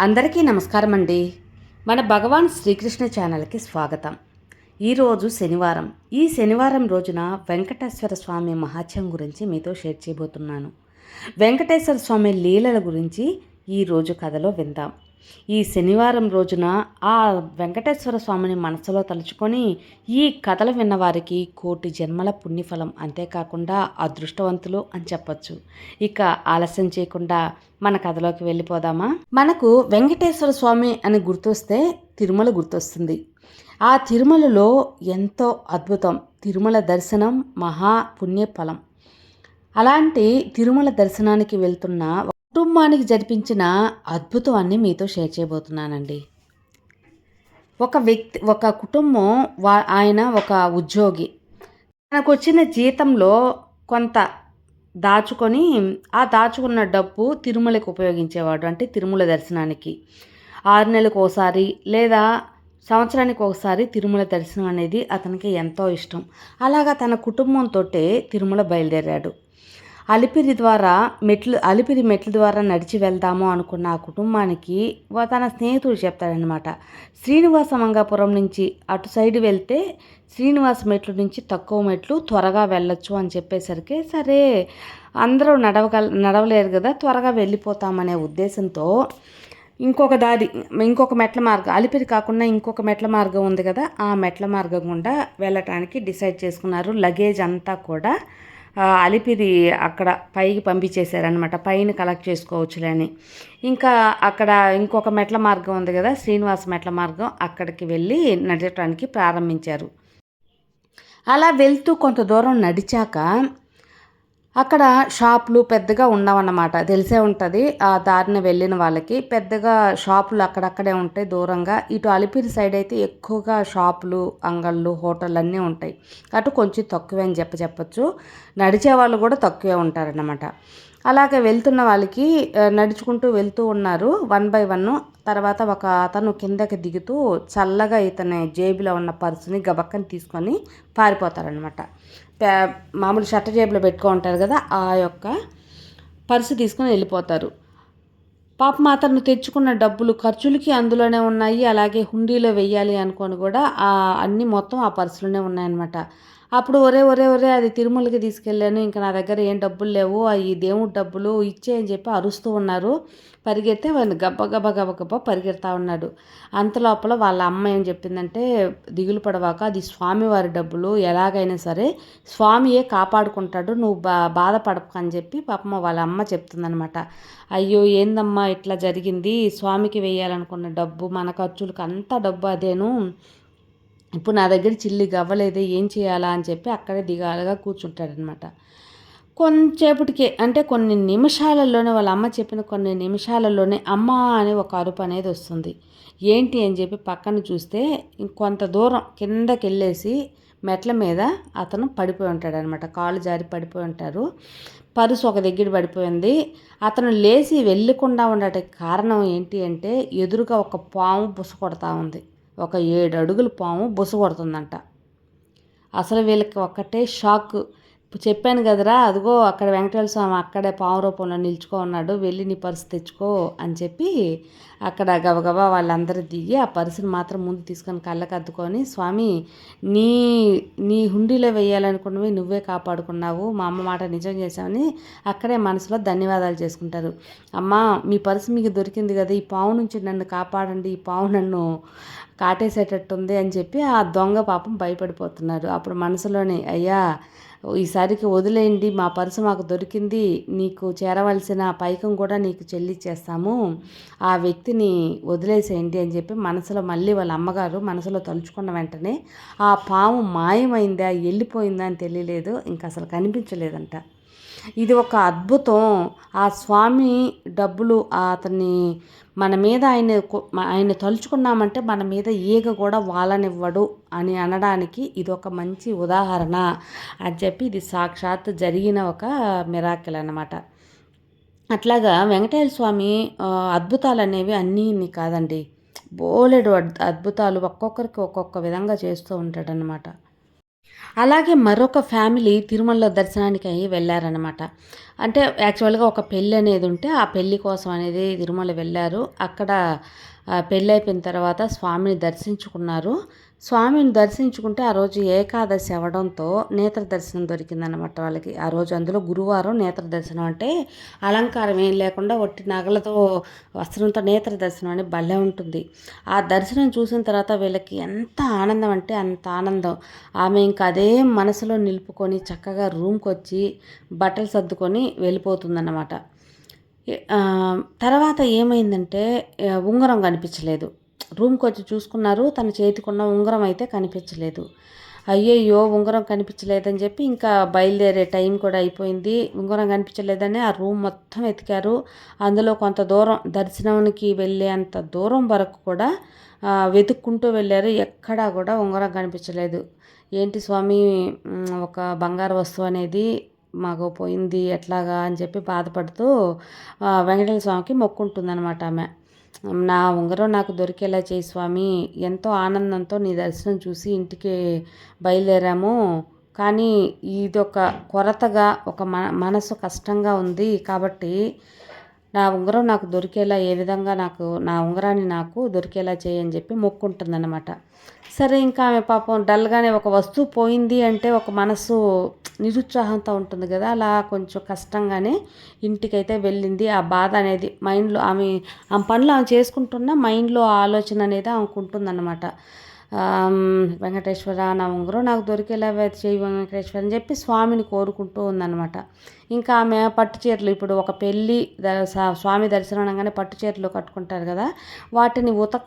అందరికీ నమస్కారం అండి మన భగవాన్ శ్రీకృష్ణ ఛానల్కి స్వాగతం. ఈరోజు శనివారం. ఈ శనివారం రోజున వెంకటేశ్వర స్వామి మహాత్యం గురించి మీతో షేర్ చేయబోతున్నాను. వెంకటేశ్వర స్వామి లీలల గురించి ఈరోజు కథలో విందాం. ఈ శనివారం రోజున ఆ వెంకటేశ్వర స్వామిని మనసులో తలుచుకొని ఈ కథలు విన్నవారికి కోటి జన్మల పుణ్యఫలం అంతేకాకుండా అదృష్టవంతులు అని చెప్పొచ్చు. ఇక ఆలస్యం చేయకుండా మన కథలోకి వెళ్ళిపోదామా? మనకు వెంకటేశ్వర స్వామి అని గుర్తొస్తే తిరుమల గుర్తొస్తుంది. ఆ తిరుమలలో ఎంతో అద్భుతం. తిరుమల దర్శనం మహా పుణ్యఫలం. అలాంటి తిరుమల దర్శనానికి వెళ్తున్న కుటుంబానికి జరిపించిన అద్భుతాన్ని మీతో షేర్ చేయబోతున్నానండి. ఒక వ్యక్తి ఒక కుటుంబం వా ఆయన ఒక ఉద్యోగి. తనకు వచ్చిన జీతంలో కొంత దాచుకొని ఆ దాచుకున్న డబ్బు తిరుమలకి ఉపయోగించేవాడు అంటే తిరుమల దర్శనానికి. ఆరు నెలలకు ఒకసారి లేదా సంవత్సరానికి ఒకసారి తిరుమల దర్శనం అనేది అతనికి ఎంతో ఇష్టం. అలాగా తన కుటుంబంతో తిరుమల బయలుదేరాడు. అలిపిరి ద్వారా మెట్లు అలిపిరి మెట్ల ద్వారా నడిచి వెళ్దాము అనుకున్న ఆ కుటుంబానికి తన స్నేహితుడు చెప్తాడనమాట శ్రీనివాస మంగాపురం నుంచి అటు సైడ్ వెళ్తే శ్రీనివాస మెట్లు నుంచి తక్కువ మెట్లు త్వరగా వెళ్ళొచ్చు అని చెప్పేసరికి సరే అందరూ నడవగల నడవలేరు కదా త్వరగా వెళ్ళిపోతామనే ఉద్దేశంతో ఇంకొక దారి ఇంకొక మెట్ల మార్గం అలిపిరి కాకుండా ఇంకొక మెట్ల మార్గం ఉంది కదా ఆ మెట్ల మార్గం గుండా వెళ్ళటానికి డిసైడ్ చేసుకున్నారు. లగేజ్ అంతా కూడా అలిపిరి అక్కడ పైకి పంపించేశారనమాట పైన కలెక్ట్ చేసుకోవచ్చులే అని. ఇంకా అక్కడ ఇంకొక మెట్ల మార్గం ఉంది కదా శ్రీనివాస మెట్ల మార్గం. అక్కడికి వెళ్ళి నడవటానికి ప్రారంభించారు. అలా వెళ్తూ కొంత దూరం నడిచాక అక్కడ షాపులు పెద్దగా ఉండవన్నమాట. తెలిసే ఉంటుంది. ఆ దారిన వెళ్ళిన వాళ్ళకి పెద్దగా షాపులు అక్కడక్కడే ఉంటాయి దూరంగా. ఇటు అలిపిరి సైడ్ అయితే ఎక్కువగా షాపులు అంగళ్ళు హోటళ్ళు అన్నీ ఉంటాయి. అటు కొంచెం తక్కువే అని చెప్ప చెప్పచ్చు. నడిచే వాళ్ళు కూడా తక్కువే ఉంటారన్నమాట. అలాగే వెళ్తున్న వాళ్ళకి నడుచుకుంటూ వెళ్తూ ఉన్నారు. వన్ బై వన్ తర్వాత ఒక అతను కిందకి దిగుతూ చల్లగా ఇతని జేబులో ఉన్న పర్సుని గబక్కని తీసుకొని పారిపోతారనమాట మామూలు షట్ట జేబులో పెట్టుకో ఉంటారు కదా ఆ యొక్క పర్సు తీసుకొని వెళ్ళిపోతారు. పాప అతను తెచ్చుకున్న డబ్బులు ఖర్చులకి అందులోనే ఉన్నాయి అలాగే హుండీలో వెయ్యాలి అనుకొని కూడా అన్నీ మొత్తం ఆ పర్సులోనే ఉన్నాయన్నమాట. అప్పుడు ఒరే ఒరే ఒరే అది తిరుమలకి తీసుకెళ్ళాను. ఇంకా నా దగ్గర ఏం డబ్బులు లేవు. ఈ దేవుడి డబ్బులు ఇచ్చే అని చెప్పి అరుస్తూ ఉన్నారు. పరిగెత్తే వాడిని గబ్బ గబ్బ గబ్బ గబ్బ పరిగెడతా ఉన్నాడు. అంత లోపల వాళ్ళ అమ్మ ఏం చెప్పిందంటే దిగులు పడవాక అది స్వామివారి డబ్బులు ఎలాగైనా సరే స్వామియే కాపాడుకుంటాడు. నువ్వు బా బాధపడక అని చెప్పి పాపమ్మ వాళ్ళ అమ్మ చెప్తుందనమాట అయ్యో ఏందమ్మా ఇట్లా జరిగింది? స్వామికి వేయాలనుకున్న డబ్బు మన ఖర్చులకు అంత డబ్బు అదేను? ఇప్పుడు నా దగ్గర చిల్లి గవ్వలేదే ఏం చేయాలా అని చెప్పి అక్కడే దిగాలుగా కూర్చుంటాడనమాట కొంచెంసేపటికే అంటే కొన్ని నిమిషాలలోనే వాళ్ళ అమ్మ చెప్పిన కొన్ని నిమిషాలలోనే అమ్మ అనే ఒక అరుపు అనేది వస్తుంది. ఏంటి అని చెప్పి పక్కన చూస్తే ఇంకొంత దూరం కిందకి వెళ్ళేసి మెట్ల మీద అతను పడిపోయి ఉంటాడు అనమాట కాళ్ళు జారి పడిపోయి ఉంటారు. పరుసు ఒక దగ్గర పడిపోయింది. అతను లేచి వెళ్ళకుండా ఉండటానికి కారణం ఏంటి అంటే ఎదురుగా ఒక పాము బుస కొడతా ఉంది. ఒక ఏడు అడుగుల పాము బుస కొడుతుందంట. అసలు వీళ్ళకి ఒక్కటే షాక్. చెప్పాను కదరా అదిగో అక్కడ వెంకటేశ్వర స్వామి అక్కడే పాము రూపంలో నిల్చుకో ఉన్నాడు వెళ్ళి నీ పర్సు తెచ్చుకో అని చెప్పి అక్కడ గబగబా వాళ్ళందరూ దిగి ఆ పర్సుని మాత్రం ముందు తీసుకొని కళ్ళకు అద్దుకొని స్వామి నీ నీ హుండీలో వేయాలనుకున్నవి నువ్వే కాపాడుకున్నావు మా అమ్మ మాట నిజం చేసామని అక్కడే మనసులో ధన్యవాదాలు చేసుకుంటారు. అమ్మ మీ పర్సు మీకు దొరికింది కదా ఈ పావు నుంచి నన్ను కాపాడండి ఈ పావు నన్ను కాటేసేటట్టుంది అని చెప్పి ఆ దొంగ పాపం భయపడిపోతున్నారు. అప్పుడు మనసులోనే అయ్యా ఈసారికి వదిలేయండి మా పర్సు మాకు దొరికింది నీకు చేరవలసిన పైకం కూడా నీకు చెల్లిచ్చేస్తాము. ఆ వ్యక్తిని వదిలేసేయండి అని చెప్పి మనసులో మళ్ళీ వాళ్ళ అమ్మగారు మనసులో తలుచుకున్న వెంటనే ఆ పాము మాయమైందా వెళ్ళిపోయిందా అని తెలియలేదు ఇంకా అసలు కనిపించలేదంట. ఇది ఒక అద్భుతం. ఆ స్వామి డబ్బులు అతన్ని మన మీద ఆయన ఆయన తలుచుకున్నామంటే మన మీద ఈగ కూడా వాలనివ్వడు అని అనడానికి ఇది ఒక మంచి ఉదాహరణ. అని చెప్పి ఇది సాక్షాత్ జరిగిన ఒక మిరాకిల్ అనమాట అట్లాగా వెంకటేశ్వర స్వామి అద్భుతాలు అనేవి అన్నీ కాదండి. బోలెడు అద్భుతాలు ఒక్కొక్కరికి ఒక్కొక్క విధంగా చేస్తూ ఉంటాడనమాట అలాగే మరొక ఫ్యామిలీ తిరుమల దర్శనానికి అయ్యి వెళ్ళారనమాట అంటే యాక్చువల్గా ఒక పెళ్ళి అనేది ఉంటే ఆ పెళ్ళి కోసం అనేది తిరుమల వెళ్ళారు. అక్కడ పెళ్ళి అయిపోయిన తర్వాత స్వామిని దర్శించుకున్నారు. స్వామిని దర్శించుకుంటే ఆ రోజు ఏకాదశి అవ్వడంతో నేత్ర దర్శనం దొరికిందనమాట వాళ్ళకి. ఆ రోజు అందులో గురువారం నేత్ర దర్శనం అంటే అలంకారం ఏం లేకుండా ఒట్టి నగలతో వస్త్రంతో నేత్ర దర్శనం అని భలే ఉంటుంది. ఆ దర్శనం చూసిన తర్వాత వీళ్ళకి ఎంత ఆనందం అంటే అంత ఆనందం. ఆమె ఇంకా అదే మనసులో నిలుపుకొని చక్కగా రూమ్కి వచ్చి బట్టలు సర్దుకొని వెళ్ళిపోతుందన్నమాట. తర్వాత ఏమైందంటే ఉంగరం కనిపించలేదు. రూమ్కి వచ్చి చూసుకున్నారు తన చేతికున్న ఉంగరం అయితే కనిపించలేదు. అయ్యయ్యో ఉంగరం కనిపించలేదని చెప్పి ఇంకా బయలుదేరే టైం కూడా అయిపోయింది. ఉంగరం కనిపించలేదని ఆ రూమ్ మొత్తం ఎతికారు అందులో కొంత దూరం దర్శనానికి వెళ్ళే అంత దూరం వరకు కూడా వెతుక్కుంటూ వెళ్ళారు. ఎక్కడా కూడా ఉంగరం కనిపించలేదు. ఏంటి స్వామి ఒక బంగారు వస్తువు అనేది మాకు పోయింది ఎట్లాగా అని చెప్పి బాధపడుతూ వెంకటేశ్వర స్వామికి మొక్కుంటుందన్నమాట ఆమె. నా ఉంగరం నాకు దొరికేలా చేయి స్వామి. ఎంతో ఆనందంతో నీ దర్శనం చూసి ఇంటికి బయలుదేరాము. కానీ ఇది ఒక కొరతగా ఒక మన మనసు కష్టంగా ఉంది కాబట్టి నా ఉంగరం నాకు దొరికేలా ఏ విధంగా నాకు నా ఉంగరాన్ని నాకు దొరికేలా చేయని చెప్పి మొక్కుంటుందన్నమాట. సరే ఇంకా ఆమె పాపం డల్గానే ఒక వస్తువు పోయింది అంటే ఒక మనసు నిరుత్సాహంతో ఉంటుంది కదా అలా కొంచెం కష్టంగానే ఇంటికైతే వెళ్ళింది. ఆ బాధ అనేది మైండ్లో ఆమె ఆమె పనులు ఆమె చేసుకుంటున్న మైండ్లో ఆలోచన అనేది ఆమెకు ఉంటుందన్నమాట. వెంకటేశ్వర నా ఉంగరం నాకు దొరికేలా చేయి వెంకటేశ్వర అని చెప్పి స్వామిని కోరుకుంటూ ఉందన్నమాట. ఇంకా ఆమె పట్టు చీరలు ఇప్పుడు ఒక పెళ్ళి ద- సా- స్వామి దర్శనం అనగానే పట్టు చీరలు కట్టుకుంటారు కదా వాటిని ఉతక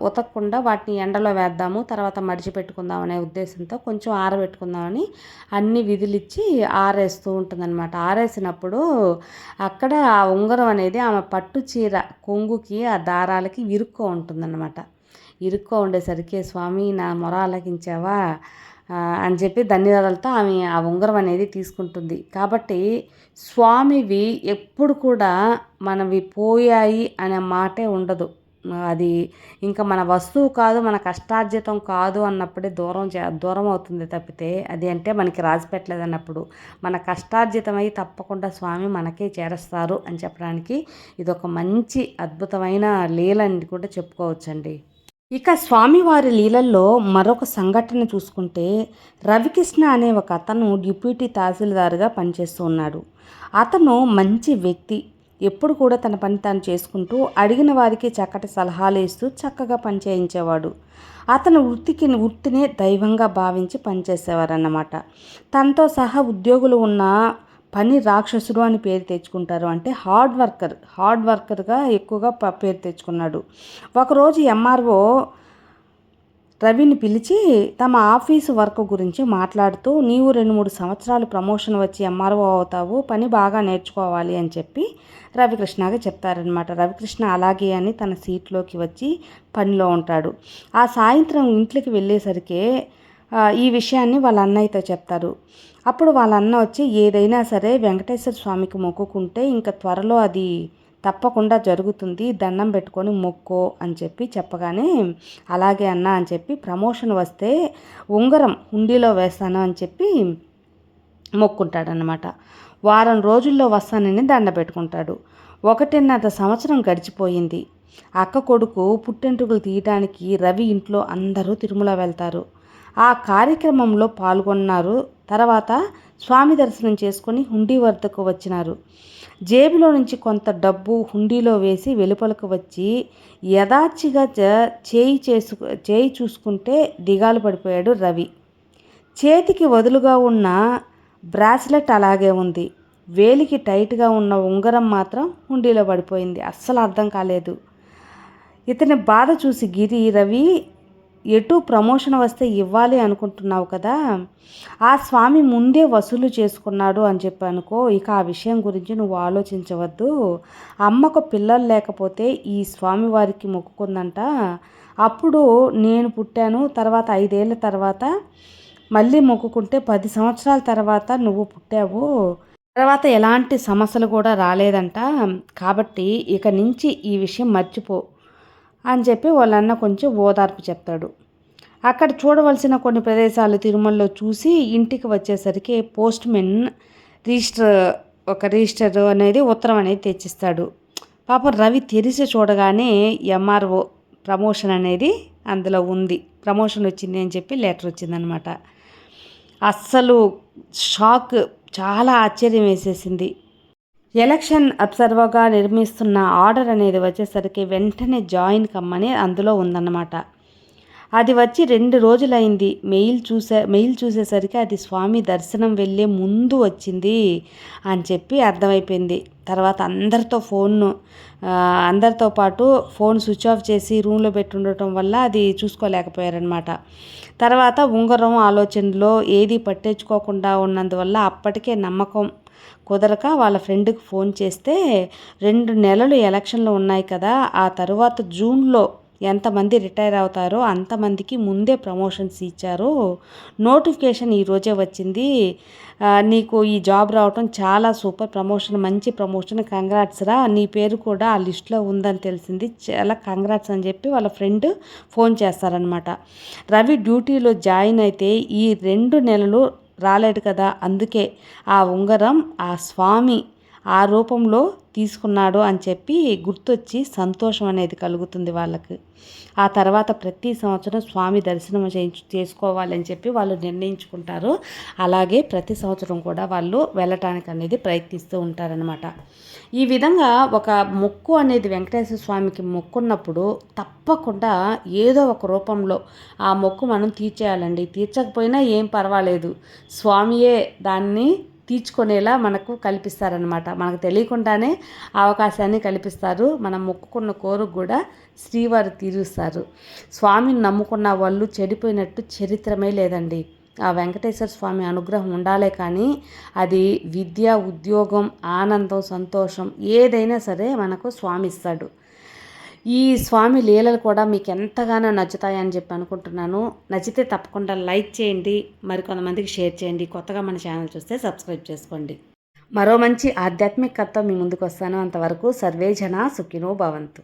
ఉతకకుండా వాటిని ఎండలో వేద్దాము తర్వాత మడిచి పెట్టుకుందాం అనే ఉద్దేశంతో కొంచెం ఆరబెట్టుకుందామని అన్ని విధులిచ్చి ఆరేస్తూ ఉంటుందన్నమాట. ఆరేసినప్పుడు అక్కడ ఆ ఉంగరం అనేది ఆమె పట్టు చీర కొంగుకి ఆ దారాలకి ఇరుక్కో ఉంటుందన్నమాట. ఇరుక్కో ఉండేసరికి స్వామి నా మొర ఆలకించావా? అని చెప్పి ధన్యవాదాలతో ఆమె ఆ ఉంగరం అనేది తీసుకుంటుంది. కాబట్టి స్వామివి ఎప్పుడు కూడా మనవి పోయాయి అనే మాటే ఉండదు. అది ఇంకా మన వస్తువు కాదు మన కష్టార్జితం కాదు అన్నప్పుడే దూరం చే దూరం అవుతుంది తప్పితే అది అంటే మనకి రాసి పెట్టలేదు అన్నప్పుడు. మన కష్టార్జితమై తప్పకుండా స్వామి మనకే చేరుస్తారు అని చెప్పడానికి ఇది ఒక మంచి అద్భుతమైన లీల అని కూడా చెప్పుకోవచ్చండి. ఇక స్వామివారి లీలల్లో మరొక సంఘటన చూసుకుంటే రవికృష్ణ అనే ఒక అతను డిప్యూటీ తహసీల్దార్గా పనిచేస్తూ ఉన్నాడు. అతను మంచి వ్యక్తి. ఎప్పుడు కూడా తన పని తాను చేసుకుంటూ అడిగిన వారికి చక్కటి సలహాలు ఇస్తూ చక్కగా పనిచేయించేవాడు అతను వృత్తికి వృత్తినే దైవంగా భావించి పనిచేసేవారన్నమాట తనతో సహా ఉద్యోగులు ఉన్న పని రాక్షసుడు అని పేరు తెచ్చుకుంటారు. అంటే హార్డ్ వర్కర్ హార్డ్ వర్కర్గా ఎక్కువగా ప- పేరు తెచ్చుకున్నాడు. ఒకరోజు ఎంఆర్ఓ రవిని పిలిచి తమ ఆఫీసు వర్క్ గురించి మాట్లాడుతూ నీవు రెండు మూడు సంవత్సరాలు ప్రమోషన్ వచ్చి ఎంఆర్ఓ అవుతావు పని బాగా నేర్చుకోవాలి అని చెప్పి రవికృష్ణగా చెప్తారనమాట రవికృష్ణ అలాగే అని తన సీట్లోకి వచ్చి పనిలో ఉంటాడు. ఆ సాయంత్రం ఇంట్లోకి వెళ్ళేసరికి ఈ విషయాన్ని వాళ్ళ అన్నయ్యతో చెప్తారు. అప్పుడు వాళ్ళ అన్న వచ్చి ఏదైనా సరే వెంకటేశ్వర స్వామికి మొక్కుకుంటే ఇంకా త్వరలో అది తప్పకుండా జరుగుతుంది దండం పెట్టుకొని మొక్కో అని చెప్పి చెప్పగానే అలాగే అన్న అని చెప్పి ప్రమోషన్ వస్తే ఉంగరం హుండీలో వేస్తాను అని చెప్పి మొక్కుంటాడనమాట వారం రోజుల్లో వస్తానని దండ పెట్టుకుంటాడు. ఒకటిన్నర సంవత్సరం గడిచిపోయింది. అక్క కొడుకు పుట్టెంటుకులు తీయటానికి రవి ఇంట్లో అందరూ తిరుమల వెళ్తారు. ఆ కార్యక్రమంలో పాల్గొన్నారు. తర్వాత స్వామి దర్శనం చేసుకుని హుండీ వద్దకు వచ్చినారు. జేబులో నుంచి కొంత డబ్బు హుండీలో వేసి వెలుపలకు వచ్చి యథాచిగా చేయి చేసుకు చేయి చూసుకుంటే దిగాలు పడిపోయాడు రవి. చేతికి వదులుగా ఉన్న బ్రాస్లెట్ అలాగే ఉంది. వేలికి టైట్గా ఉన్న ఉంగరం మాత్రం హుండీలో పడిపోయింది. అస్సలు అర్థం కాలేదు. ఇతని బాధ చూసి గిరి రవి ఎటు ప్రమోషన్ వస్తే ఇవ్వాలి అనుకుంటున్నావు కదా ఆ స్వామి ముందే వసూలు చేసుకున్నాడు అని చెప్పి అనుకో ఇక ఆ విషయం గురించి నువ్వు ఆలోచించవద్దు. అమ్మకు పిల్లలు లేకపోతే ఈ స్వామి వారికి మొక్కుకుందంట. అప్పుడు నేను పుట్టాను తర్వాత ఐదేళ్ళ తర్వాత మళ్ళీ మొక్కుకుంటే పది సంవత్సరాల తర్వాత నువ్వు పుట్టావు. తర్వాత ఎలాంటి సమస్యలు కూడా రాలేదంట. కాబట్టి ఇక నుంచి ఈ విషయం మర్చిపో. అని చెప్పి వాళ్ళన్న కొంచెం ఓదార్పు చెప్తాడు. అక్కడ చూడవలసిన కొన్ని ప్రదేశాలు తిరుమలలో చూసి ఇంటికి వచ్చేసరికి పోస్ట్ మెన్ రిజిస్టర్ ఒక రిజిస్టర్ అనేది ఉత్తరం అనేది తెచ్చిస్తాడు. పాపం రవి తెరిచి చూడగానే ఎంఆర్ఓ ప్రమోషన్ అనేది అందులో ఉంది. ప్రమోషన్ వచ్చింది అని చెప్పి లెటర్ వచ్చిందనమాట. అస్సలు షాక్ చాలా ఆశ్చర్యం వేసేసింది. ఎలక్షన్ అబ్జర్వర్గా నిర్మిస్తున్న ఆర్డర్ అనేది వచ్చేసరికి వెంటనే జాయిన్ కమ్మని అందులో ఉందన్నమాట. అది వచ్చి రెండు రోజులైంది. మెయిల్ చూసే మెయిల్ చూసేసరికి అది స్వామి దర్శనం వెళ్ళే ముందు వచ్చింది అని చెప్పి అర్థమైపోయింది. తర్వాత అందరితో ఫోన్ను అందరితో పాటు ఫోన్ స్విచ్ ఆఫ్ చేసి రూమ్లో పెట్టుండటం వల్ల అది చూసుకోలేకపోయారనమాట తర్వాత ఉంగరం ఆలోచనలో ఏది పట్టించుకోకుండా ఉన్నందువల్ల అప్పటికే నమ్మకం కుదరక వాళ్ళ ఫ్రెండ్కి ఫోన్ చేస్తే రెండు నెలలు ఎలక్షన్లు ఉన్నాయి కదా ఆ తర్వాత జూన్లో ఎంతమంది రిటైర్ అవుతారో అంతమందికి ముందే ప్రమోషన్స్ ఇచ్చారు. నోటిఫికేషన్ ఈరోజే వచ్చింది. నీకు ఈ జాబ్ రావటం చాలా సూపర్ ప్రమోషన్ మంచి ప్రమోషన్ కంగ్రాట్స్ రా నీ పేరు కూడా ఆ లిస్ట్లో ఉందని తెలిసింది. చాలా కంగ్రాట్స్ అని చెప్పి వాళ్ళ ఫ్రెండ్ ఫోన్ చేస్తారనమాట రవి డ్యూటీలో జాయిన్ అయితే ఈ రెండు నెలలు రాలేడు కదా. అందుకే ఆ ఉంగరం ఆ స్వామి ఆ రూపంలో తీసుకున్నాడు అని చెప్పి గుర్తొచ్చి సంతోషం అనేది కలుగుతుంది వాళ్ళకి. ఆ తర్వాత ప్రతి సంవత్సరం స్వామి దర్శనం చేయించు చేసుకోవాలని చెప్పి వాళ్ళు నిర్ణయించుకుంటారు. అలాగే ప్రతి సంవత్సరం కూడా వాళ్ళు వెళ్ళటానికి అనేది ప్రయత్నిస్తూ ఉంటారనమాట ఈ విధంగా ఒక మొక్కు అనేది వెంకటేశ్వర స్వామికి మొక్కున్నప్పుడు తప్పకుండా ఏదో ఒక రూపంలో ఆ మొక్కు మనం తీర్చేయాలండి. తీర్చకపోయినా ఏం పర్వాలేదు. స్వామియే దాన్ని తీర్చుకునేలా మనకు కల్పిస్తారనమాట మనకు తెలియకుండానే అవకాశాన్ని కల్పిస్తారు. మనం మొక్కుకున్న కోరుకు కూడా శ్రీవారు తీరుస్తారు. స్వామిని నమ్ముకున్న వాళ్ళు చెడిపోయినట్టు చరిత్రమే లేదండి. ఆ వెంకటేశ్వర స్వామి అనుగ్రహం ఉండాలే కానీ అది విద్య ఉద్యోగం ఆనందం సంతోషం ఏదైనా సరే మనకు స్వామి ఇస్తాడు. ఈ స్వామి లీలలు కూడా మీకు ఎంతగానో నచ్చుతాయని చెప్పి అనుకుంటున్నాను. నచ్చితే తప్పకుండా లైక్ చేయండి మరికొంతమందికి షేర్ చేయండి కొత్తగా మన ఛానల్ చూస్తే సబ్స్క్రైబ్ చేసుకోండి. మరో మంచి ఆధ్యాత్మిక కథ మీ ముందుకు వస్తాను. అంతవరకు సర్వే జన సుఖినో భవంతు.